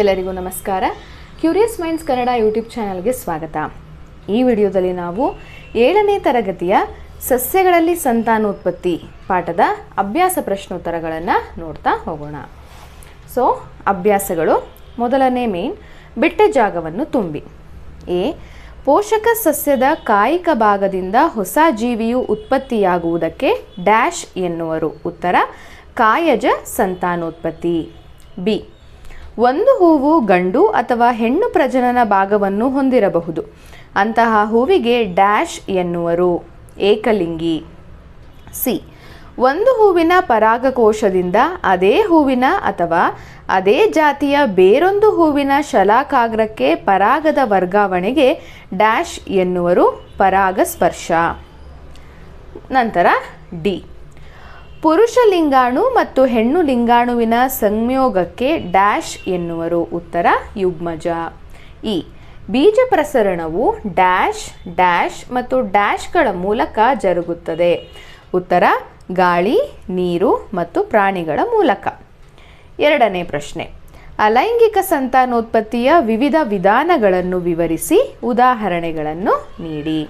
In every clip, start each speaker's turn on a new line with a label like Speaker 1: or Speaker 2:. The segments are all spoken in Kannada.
Speaker 1: ಎಲ್ಲರಿಗೂ ನಮಸ್ಕಾರ. ಕ್ಯೂರಿಯಸ್ ಮೈಂಡ್ಸ್ ಕನ್ನಡ ಯೂಟ್ಯೂಬ್ ಚಾನಲ್ಗೆ ಸ್ವಾಗತ. ಈ ವಿಡಿಯೋದಲ್ಲಿ ನಾವು ಏಳನೇ ತರಗತಿಯ ಸಸ್ಯಗಳಲ್ಲಿ ಸಂತಾನೋತ್ಪತ್ತಿ ಪಾಠದ ಅಭ್ಯಾಸ ಪ್ರಶ್ನೋತ್ತರಗಳನ್ನು ನೋಡ್ತಾ ಹೋಗೋಣ. ಸೊ ಅಭ್ಯಾಸಗಳು. ಮೊದಲನೇ ಮೇನ್ ಬಿಟ್ಟ ಜಾಗವನ್ನು ತುಂಬಿ. ಎ, ಪೋಷಕ ಸಸ್ಯದ ಕಾಯಿಕ ಭಾಗದಿಂದ ಹೊಸ ಜೀವಿಯು ಉತ್ಪತ್ತಿಯಾಗುವುದಕ್ಕೆ ಡ್ಯಾಶ್ ಎನ್ನುವರು. ಉತ್ತರ, ಕಾಯಜ ಸಂತಾನೋತ್ಪತ್ತಿ. ಬಿ ಒಂದು ಹೂವು ಗಂಡು ಅಥವಾ ಹೆಣ್ಣು ಪ್ರಜನನ ಭಾಗವನ್ನು ಹೊಂದಿರಬಹುದು. ಅಂತಹ ಹೂವಿಗೆ ಡ್ಯಾಶ್ ಎನ್ನುವರು. ಏಕಲಿಂಗಿ. ಸಿ. ಒಂದು ಹೂವಿನ ಪರಾಗಕೋಶದಿಂದ ಅದೇ ಹೂವಿನ ಅಥವಾ ಅದೇ ಜಾತಿಯ ಬೇರೊಂದು ಹೂವಿನ ಶಲಾಕಾಗ್ರಕ್ಕೆ ಪರಾಗದ ವರ್ಗಾವಣೆಗೆ ಡ್ಯಾಶ್ ಎನ್ನುವರು ಪರಾಗಸ್ಪರ್ಶ. ನಂತರ ಡಿ. ಪುರುಷ ಲಿಂಗಾಣು ಮತ್ತು ಹೆಣ್ಣು ಲಿಂಗಾಣುವಿನ ಸಂಯೋಗಕ್ಕೆ ಡ್ಯಾಶ್ ಎನ್ನುವರು. ಉತ್ತರ, ಯುಗ್ಮಜ. ಇ. ಬೀಜ ಪ್ರಸರಣವು ಡ್ಯಾಶ್ ಡ್ಯಾಶ್ ಮತ್ತು ಡ್ಯಾಶ್ಗಳ ಮೂಲಕ ಜರುಗುತ್ತದೆ. ಉತ್ತರ, ಗಾಳಿ, ನೀರು ಮತ್ತು ಪ್ರಾಣಿಗಳ ಮೂಲಕ. ಎರಡನೇ ಪ್ರಶ್ನೆ. ಅಲೈಂಗಿಕ ಸಂತಾನೋತ್ಪತ್ತಿಯ ವಿವಿಧ ವಿಧಾನಗಳನ್ನು ವಿವರಿಸಿ ಉದಾಹರಣೆಗಳನ್ನು ನೀಡಿ.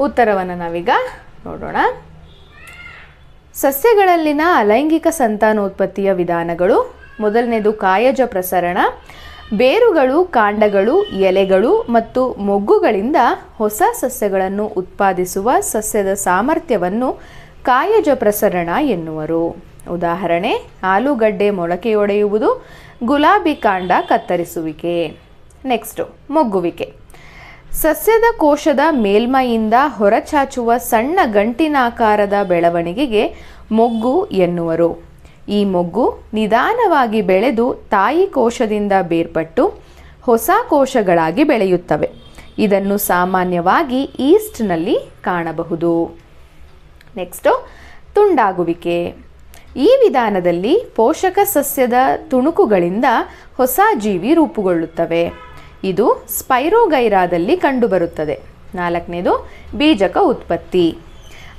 Speaker 1: ಉತ್ತರವನ್ನು ನಾವೀಗ ನೋಡೋಣ. ಸಸ್ಯಗಳಲ್ಲಿನ ಅಲೈಂಗಿಕ ಸಂತಾನೋತ್ಪತ್ತಿಯ ವಿಧಾನಗಳು. ಮೊದಲನೇದು ಕಾಯಜ ಪ್ರಸರಣ. ಬೇರುಗಳು, ಕಾಂಡಗಳು, ಎಲೆಗಳು ಮತ್ತು ಮೊಗ್ಗುಗಳಿಂದ ಹೊಸ ಸಸ್ಯಗಳನ್ನು ಉತ್ಪಾದಿಸುವ ಸಸ್ಯದ ಸಾಮರ್ಥ್ಯವನ್ನು ಕಾಯಜ ಪ್ರಸರಣ ಎನ್ನುವರು. ಉದಾಹರಣೆ, ಆಲೂಗಡ್ಡೆ ಮೊಳಕೆಯೊಡೆಯುವುದು ಗುಲಾಬಿ ಕಾಂಡ ಕತ್ತರಿಸುವಿಕೆ. ನೆಕ್ಸ್ಟು, ಮೊಗ್ಗುವಿಕೆ. ಸಸ್ಯದ ಕೋಶದ ಮೇಲ್ಮೈಯಿಂದ ಹೊರಚಾಚುವ ಸಣ್ಣ ಗಂಟಿನಾಕಾರದ ಬೆಳವಣಿಗೆಗೆ ಮೊಗ್ಗು ಎನ್ನುವರು. ಈ ಮೊಗ್ಗು ನಿಧಾನವಾಗಿ ಬೆಳೆದು ತಾಯಿ ಕೋಶದಿಂದ ಬೇರ್ಪಟ್ಟು ಹೊಸ ಕೋಶಗಳಾಗಿ ಬೆಳೆಯುತ್ತವೆ. ಇದನ್ನು ಸಾಮಾನ್ಯವಾಗಿ ಈಸ್ಟ್ನಲ್ಲಿ ಕಾಣಬಹುದು. ನೆಕ್ಸ್ಟು ತುಂಡಾಗುವಿಕೆ. ಈ ವಿಧಾನದಲ್ಲಿ ಪೋಷಕ ಸಸ್ಯದ ತುಣುಕುಗಳಿಂದ ಹೊಸ ಜೀವಿ ರೂಪುಗೊಳ್ಳುತ್ತವೆ. ಇದು ಸ್ಪೈರೋಗೈರಾದಲ್ಲಿ ಕಂಡುಬರುತ್ತದೆ. ನಾಲ್ಕನೇದು, ಬೀಜಕ ಉತ್ಪತ್ತಿ.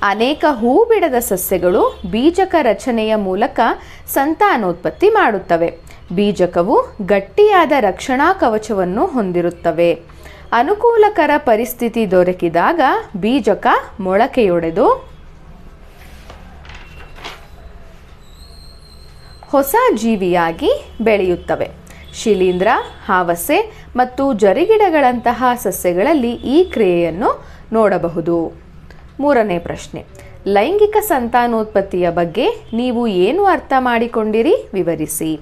Speaker 1: ಅನೇಕ ಹೂ ಬಿಡದ ಸಸ್ಯಗಳು ಬೀಜಕ ರಚನೆಯ ಮೂಲಕ ಸಂತಾನೋತ್ಪತ್ತಿ ಮಾಡುತ್ತವೆ. ಬೀಜಕವು ಗಟ್ಟಿಯಾದ ರಕ್ಷಣಾ ಕವಚವನ್ನು ಹೊಂದಿರುತ್ತವೆ. ಅನುಕೂಲಕರ ಪರಿಸ್ಥಿತಿ ದೊರಕಿದಾಗ ಬೀಜಕ ಮೊಳಕೆಯೊಡೆದು ಹೊಸ ಜೀವಿಯಾಗಿ ಬೆಳೆಯುತ್ತವೆ. ಶಿಲೀಂಧ್ರ, ಹಾವಸೆ ಮತ್ತು ಜರಿಗಿಡಗಳಂತಹ ಸಸ್ಯಗಳಲ್ಲಿ ಈ ಕ್ರಿಯೆಯನ್ನು ನೋಡಬಹುದು. ಮೂರನೇ ಪ್ರಶ್ನೆ. ಲೈಂಗಿಕ ಸಂತಾನೋತ್ಪತ್ತಿಯ ಬಗ್ಗೆ ನೀವು ಏನು ಅರ್ಥ ಮಾಡಿಕೊಂಡಿರಿ? ವಿವರಿಸಿ.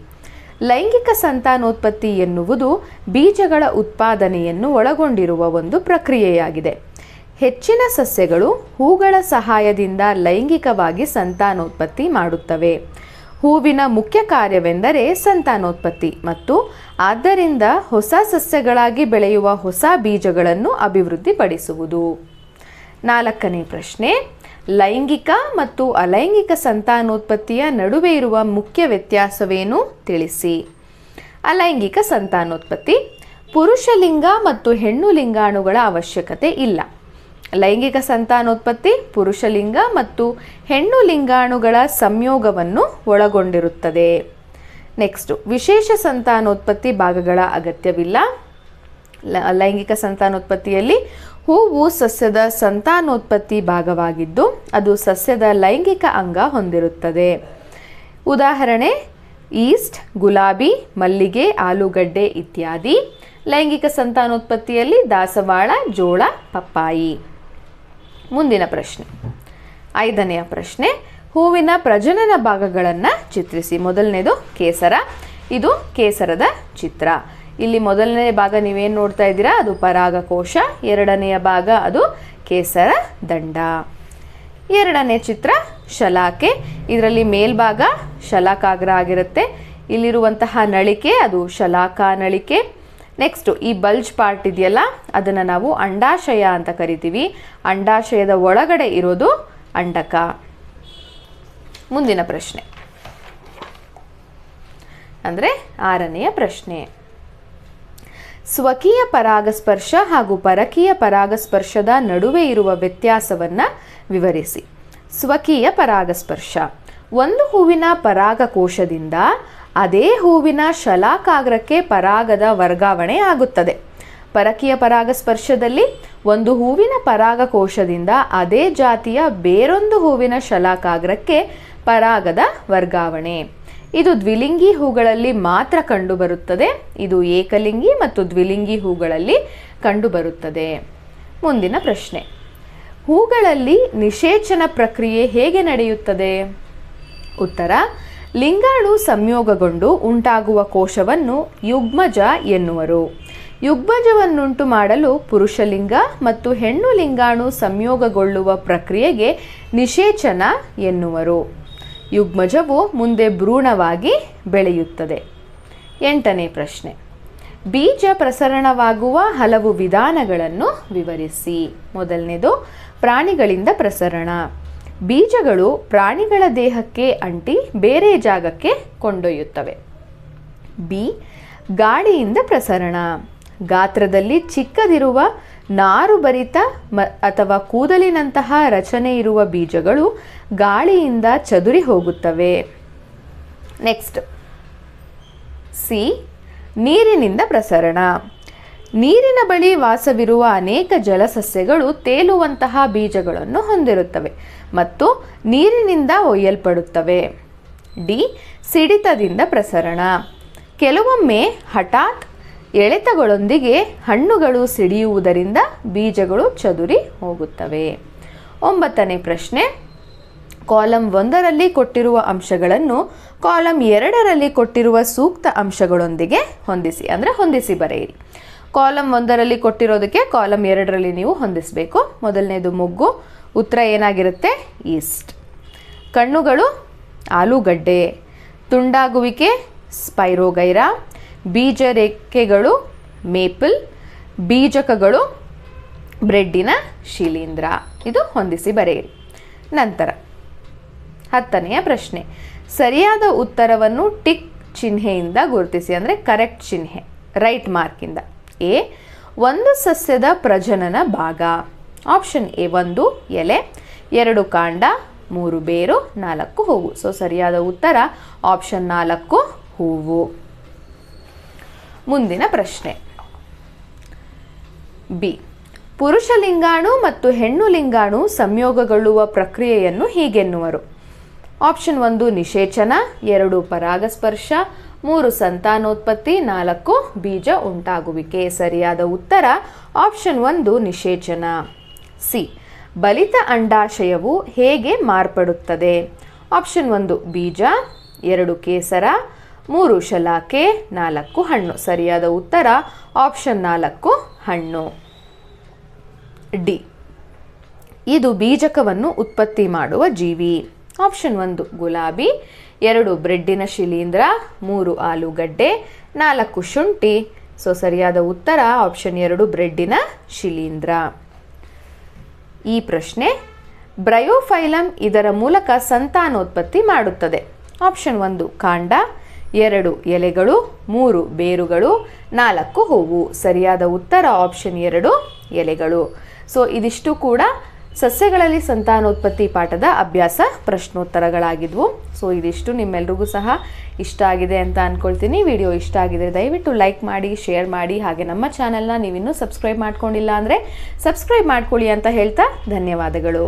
Speaker 1: ಲೈಂಗಿಕ ಸಂತಾನೋತ್ಪತ್ತಿ ಎನ್ನುವುದು ಬೀಜಗಳ ಉತ್ಪಾದನೆಯನ್ನು ಒಳಗೊಂಡಿರುವ ಒಂದು ಪ್ರಕ್ರಿಯೆಯಾಗಿದೆ. ಹೆಚ್ಚಿನ ಸಸ್ಯಗಳು ಹೂಗಳ ಸಹಾಯದಿಂದ ಲೈಂಗಿಕವಾಗಿ ಸಂತಾನೋತ್ಪತ್ತಿ ಮಾಡುತ್ತವೆ. ಹೂವಿನ ಮುಖ್ಯ ಕಾರ್ಯವೆಂದರೆ ಸಂತಾನೋತ್ಪತ್ತಿ ಮತ್ತು ಆದ್ದರಿಂದ ಹೊಸ ಸಸ್ಯಗಳಾಗಿ ಬೆಳೆಯುವ ಹೊಸ ಬೀಜಗಳನ್ನು ಅಭಿವೃದ್ಧಿಪಡಿಸುವುದು. ನಾಲ್ಕನೇ ಪ್ರಶ್ನೆ, ಲೈಂಗಿಕ ಮತ್ತು ಅಲೈಂಗಿಕ ಸಂತಾನೋತ್ಪತ್ತಿಯ ನಡುವೆ ಇರುವ ಮುಖ್ಯ ವ್ಯತ್ಯಾಸವೇನು? ತಿಳಿಸಿ. ಅಲೈಂಗಿಕ ಸಂತಾನೋತ್ಪತ್ತಿ ಪುರುಷ ಲಿಂಗ ಮತ್ತು ಹೆಣ್ಣು ಲಿಂಗಾಣುಗಳ ಅವಶ್ಯಕತೆ ಇಲ್ಲ. ಲೈಂಗಿಕ ಸಂತಾನೋತ್ಪತ್ತಿ ಪುರುಷ ಲಿಂಗ ಮತ್ತು ಹೆಣ್ಣು ಲಿಂಗಾಣುಗಳ ಸಂಯೋಗವನ್ನು ಒಳಗೊಂಡಿರುತ್ತದೆ. ನೆಕ್ಸ್ಟು ವಿಶೇಷ ಸಂತಾನೋತ್ಪತ್ತಿ ಭಾಗಗಳ ಅಗತ್ಯವಿಲ್ಲ. ಲೈಂಗಿಕ ಸಂತಾನೋತ್ಪತ್ತಿಯಲ್ಲಿ ಹೂವು ಸಸ್ಯದ ಸಂತಾನೋತ್ಪತ್ತಿ ಭಾಗವಾಗಿದ್ದು, ಅದು ಸಸ್ಯದ ಲೈಂಗಿಕ ಅಂಗ ಹೊಂದಿರುತ್ತದೆ. ಉದಾಹರಣೆ, ಈಸ್ಟ್, ಗುಲಾಬಿ, ಮಲ್ಲಿಗೆ, ಆಲೂಗಡ್ಡೆ ಇತ್ಯಾದಿ. ಲೈಂಗಿಕ ಸಂತಾನೋತ್ಪತ್ತಿಯಲ್ಲಿ ದಾಸವಾಳ, ಜೋಳ, ಪಪ್ಪಾಯಿ. ಮುಂದಿನ ಪ್ರಶ್ನೆ. ಐದನೆಯ ಪ್ರಶ್ನೆ, ಹೂವಿನ ಪ್ರಜನನ ಭಾಗಗಳನ್ನು ಚಿತ್ರಿಸಿ. ಮೊದಲನೇದು ಕೇಸರ, ಇದು ಕೇಸರದ ಚಿತ್ರ. ಇಲ್ಲಿ ಮೊದಲನೇ ಭಾಗ ನೀವೇನು ನೋಡ್ತಾ ಇದ್ದೀರಾ? ಅದು ಪರಾಗಕೋಶ. ಎರಡನೆಯ ಭಾಗ ಅದು ಕೇಸರ ದಂಡ. ಎರಡನೇ ಚಿತ್ರ, ಶಲಾಕೆ. ಇದರಲ್ಲಿ ಮೇಲ್ಭಾಗ ಶಲಾಕಾಗ್ರ ಆಗಿರುತ್ತೆ. ಇಲ್ಲಿರುವಂತಹ ನಳಿಕೆ ಅದು ಶಲಾಕ ನಳಿಕೆ ನೆಕ್ಸ್ಟು ಈ ಬಲ್ಜ್ ಪಾರ್ಟ್ ಇದೆಯಲ್ಲ, ಅದನ್ನು ನಾವು ಅಂಡಾಶಯ ಅಂತ ಕರಿತೀವಿ. ಅಂಡಾಶಯದ ಒಳಗಡೆ ಇರೋದು ಅಂಡಕ. ಮುಂದಿನ ಪ್ರಶ್ನೆ. ಅಂದರೆ ಆರನೆಯ ಪ್ರಶ್ನೆ. ಸ್ವಕೀಯ ಪರಾಗಸ್ಪರ್ಶ ಹಾಗೂ ಪರಕೀಯ ಪರಾಗಸ್ಪರ್ಶದ ನಡುವೆ ಇರುವ ವ್ಯತ್ಯಾಸವನ್ನು ವಿವರಿಸಿ. ಸ್ವಕೀಯ ಪರಾಗಸ್ಪರ್ಶ. ಒಂದು ಹೂವಿನ ಪರಾಗಕೋಶದಿಂದ ಅದೇ ಹೂವಿನ ಶಲಾಕಾಗ್ರಕ್ಕೆ ಪರಾಗದ ವರ್ಗಾವಣೆ ಆಗುತ್ತದೆ. ಪರಕೀಯ ಪರಾಗಸ್ಪರ್ಶದಲ್ಲಿ ಒಂದು ಹೂವಿನ ಪರಾಗಕೋಶದಿಂದ ಅದೇ ಜಾತಿಯ ಬೇರೊಂದು ಹೂವಿನ ಶಲಾಕಾಗ್ರಕ್ಕೆ ಪರಾಗದ ವರ್ಗಾವಣೆ. ಇದು ದ್ವಿಲಿಂಗಿ ಹೂಗಳಲ್ಲಿ ಮಾತ್ರ ಕಂಡುಬರುತ್ತದೆ. ಇದು ಏಕಲಿಂಗಿ ಮತ್ತು ದ್ವಿಲಿಂಗಿ ಹೂಗಳಲ್ಲಿ ಕಂಡುಬರುತ್ತದೆ. ಮುಂದಿನ ಪ್ರಶ್ನೆ. ಹೂಗಳಲ್ಲಿ ನಿಷೇಚನ ಪ್ರಕ್ರಿಯೆ ಹೇಗೆ ನಡೆಯುತ್ತದೆ? ಉತ್ತರ ಲಿಂಗಾಣು ಸಂಯೋಗಗೊಂಡು ಉಂಟಾಗುವ ಕೋಶವನ್ನು ಯುಗ್ಮಜ ಎನ್ನುವರು. ಯುಗ್ಮಜವನ್ನುಂಟು ಮಾಡಲು ಪುರುಷಲಿಂಗ ಮತ್ತು ಹೆಣ್ಣು ಲಿಂಗಾಣು ಸಂಯೋಗಗೊಳ್ಳುವ ಪ್ರಕ್ರಿಯೆಗೆ ನಿಷೇಚನ ಎನ್ನುವರು. ಯುಗ್ಮಜವು ಮುಂದೆ ಭ್ರೂಣವಾಗಿ ಬೆಳೆಯುತ್ತದೆ. ಎಂಟನೇ ಪ್ರಶ್ನೆ. ಬೀಜ ಪ್ರಸರಣವಾಗುವ ಹಲವು ವಿಧಾನಗಳನ್ನು ವಿವರಿಸಿ. ಮೊದಲನೇದು, ಪ್ರಾಣಿಗಳಿಂದ ಪ್ರಸರಣ. ಬೀಜಗಳು ಪ್ರಾಣಿಗಳ ದೇಹಕ್ಕೆ ಅಂಟಿ ಬೇರೆ ಜಾಗಕ್ಕೆ ಕೊಂಡೊಯ್ಯುತ್ತವೆ. ಬಿ, ಗಾಳಿಯಿಂದ ಪ್ರಸರಣ. ಗಾತ್ರದಲ್ಲಿ ಚಿಕ್ಕದಿರುವ ನಾರುಭರಿತ ಮ ಅಥವಾ ಕೂದಲಿನಂತಹ ರಚನೆ ಇರುವ ಬೀಜಗಳು ಗಾಳಿಯಿಂದ ಚದುರಿ ಹೋಗುತ್ತವೆ. ನೆಕ್ಸ್ಟ್, ಸಿ, ನೀರಿನಿಂದ ಪ್ರಸರಣ. ನೀರಿನ ಬಳಿ ವಾಸವಿರುವ ಅನೇಕ ಜಲಸಸ್ಯಗಳು ತೇಲುವಂತಹ ಬೀಜಗಳನ್ನು ಹೊಂದಿರುತ್ತವೆ ಮತ್ತು ನೀರಿನಿಂದ ಒಯ್ಯಲ್ಪಡುತ್ತವೆ. ಡಿ. ಸಿಡಿತದಿಂದ ಪ್ರಸರಣ. ಕೆಲವೊಮ್ಮೆ ಹಠಾತ್ ಎಳೆತಗಳೊಂದಿಗೆ ಹಣ್ಣುಗಳು ಸಿಡಿಯುವುದರಿಂದ ಬೀಜಗಳು ಚದುರಿ ಹೋಗುತ್ತವೆ. ಒಂಬತ್ತನೇ ಪ್ರಶ್ನೆ. ಕಾಲಂ ಒಂದರಲ್ಲಿ ಕೊಟ್ಟಿರುವ ಅಂಶಗಳನ್ನು ಕಾಲಂ ಎರಡರಲ್ಲಿ ಕೊಟ್ಟಿರುವ ಸೂಕ್ತ ಅಂಶಗಳೊಂದಿಗೆ ಹೊಂದಿಸಿ, ಅಂದರೆ ಹೊಂದಿಸಿ ಬರೆಯಿರಿ. ಕಾಲಂ ಒಂದರಲ್ಲಿ ಕೊಟ್ಟಿರೋದಕ್ಕೆ ಕಾಲಮ್ ಎರಡರಲ್ಲಿ ನೀವು ಹೊಂದಿಸಬೇಕು. ಮೊದಲನೇದು ಮೊಗ್ಗು, ಉತ್ತರ ಏನಾಗಿರುತ್ತೆ? ಈಸ್ಟ್. ಕಣ್ಣುಗಳು, ಆಲೂಗಡ್ಡೆ. ತುಂಡಾಗುವಿಕೆ, ಸ್ಪೈರೋಗೈರಾ. ಬೀಜ ರೇಖೆಗಳು ಮೇಪಲ್. ಬೀಜಕಗಳು, ಬ್ರೆಡ್ಡಿನ ಶಿಲೀಂಧ್ರ. ಇದು ಹೊಂದಿಸಿ ಬರೆಯಿರಿ. ನಂತರ ಹತ್ತನೆಯ ಪ್ರಶ್ನೆ. ಸರಿಯಾದ ಉತ್ತರವನ್ನು ಟಿಕ್ ಚಿಹ್ನೆಯಿಂದ ಗುರುತಿಸಿ, ಅಂದರೆ ಕರೆಕ್ಟ್ ಚಿಹ್ನೆ, ರೈಟ್ ಮಾರ್ಕಿಂದ. ಎ, ಒಂದು ಸಸ್ಯದ ಪ್ರಜನನ ಭಾಗ. ಆಪ್ಷನ್ ಎ, ಒಂದು ಎಲೆ, ಎರಡು ಕಾಂಡ, ಮೂರು ಬೇರು, ನಾಲ್ಕು ಹೂವು. ಸೊ ಸರಿಯಾದ ಉತ್ತರ ಆಪ್ಷನ್ ನಾಲ್ಕು, ಹೂವು. ಮುಂದಿನ ಪ್ರಶ್ನೆ. ಬಿ, ಪುರುಷ ಲಿಂಗಾಣು ಮತ್ತು ಹೆಣ್ಣು ಲಿಂಗಾಣು ಸಂಯೋಗಗೊಳ್ಳುವ ಪ್ರಕ್ರಿಯೆಯನ್ನು ಹೀಗೆನ್ನುವರು. ಆಪ್ಷನ್ ಒಂದು, ನಿಷೇಚನ, ಎರಡು, ಪರಾಗಸ್ಪರ್ಶ ಮೂರು ಸಂತಾನೋತ್ಪತ್ತಿ, ನಾಲ್ಕು ಬೀಜ ಉಂಟಾಗುವಿಕೆ. ಸರಿಯಾದ ಉತ್ತರ ಆಪ್ಷನ್ ಒಂದು, ನಿಷೇಚನ. ಸಿ, ಬಲಿತ ಅಂಡಾಶಯವು ಹೇಗೆ ಮಾರ್ಪಡುತ್ತದೆ? ಆಪ್ಷನ್ ಒಂದು, ಬೀಜ. ಎರಡು, ಕೇಸರ. ಮೂರು, ಶಲಾಕೆ. ನಾಲ್ಕು, ಹಣ್ಣು. ಸರಿಯಾದ ಉತ್ತರ ಆಪ್ಷನ್ ನಾಲ್ಕು, ಹಣ್ಣು. ಡಿ, ಇದು ಬೀಜಕವನ್ನು ಉತ್ಪತ್ತಿ ಮಾಡುವ ಜೀವಿ. ಆಪ್ಷನ್ ಒಂದು, ಗುಲಾಬಿ, ಎರಡು ಬ್ರೆಡ್ಡಿನ ಶಿಲೀಂಧ್ರ, ಮೂರು ಆಲೂಗಡ್ಡೆ, ನಾಲ್ಕು ಶುಂಠಿ. ಸೊ ಸರಿಯಾದ ಉತ್ತರ ಆಪ್ಷನ್ ಎರಡು, ಬ್ರೆಡ್ಡಿನ ಶಿಲೀಂಧ್ರ. ಈ ಪ್ರಶ್ನೆ ಬ್ರಯೋಫೈಲಮ್ ಇದರ ಮೂಲಕ ಸಂತಾನೋತ್ಪತ್ತಿ ಮಾಡುತ್ತದೆ. ಆಪ್ಷನ್ ಒಂದು, ಕಾಂಡ, ಎರಡು ಎಲೆಗಳು, ಮೂರು ಬೇರುಗಳು, ನಾಲ್ಕು ಹೂವು. ಸರಿಯಾದ ಉತ್ತರ ಆಪ್ಷನ್ ಎರಡು, ಎಲೆಗಳು. ಸೊ ಇದಿಷ್ಟು ಕೂಡ ಸಸ್ಯಗಳಲ್ಲಿ ಸಂತಾನೋತ್ಪತ್ತಿ ಪಾಠದ ಅಭ್ಯಾಸ ಪ್ರಶ್ನೋತ್ತರಗಳಾಗಿದ್ವು. ಸೊ ಇದಿಷ್ಟು ನಿಮ್ಮೆಲ್ರಿಗೂ ಸಹ ಇಷ್ಟ ಆಗಿದೆ ಅಂತ ಅಂದ್ಕೊಳ್ತೀನಿ ವಿಡಿಯೋ ಇಷ್ಟ ಆಗಿದ್ರೆ ದಯವಿಟ್ಟು ಲೈಕ್ ಮಾಡಿ, ಶೇರ್ ಮಾಡಿ. ಹಾಗೆ ನಮ್ಮ ಚಾನಲ್ನ ನೀವಿನ್ನೂ ಸಬ್ಸ್ಕ್ರೈಬ್ ಮಾಡ್ಕೊಂಡಿಲ್ಲ ಅಂದರೆ ಸಬ್ಸ್ಕ್ರೈಬ್ ಮಾಡ್ಕೊಳ್ಳಿ ಅಂತ ಹೇಳ್ತಾ ಧನ್ಯವಾದಗಳು.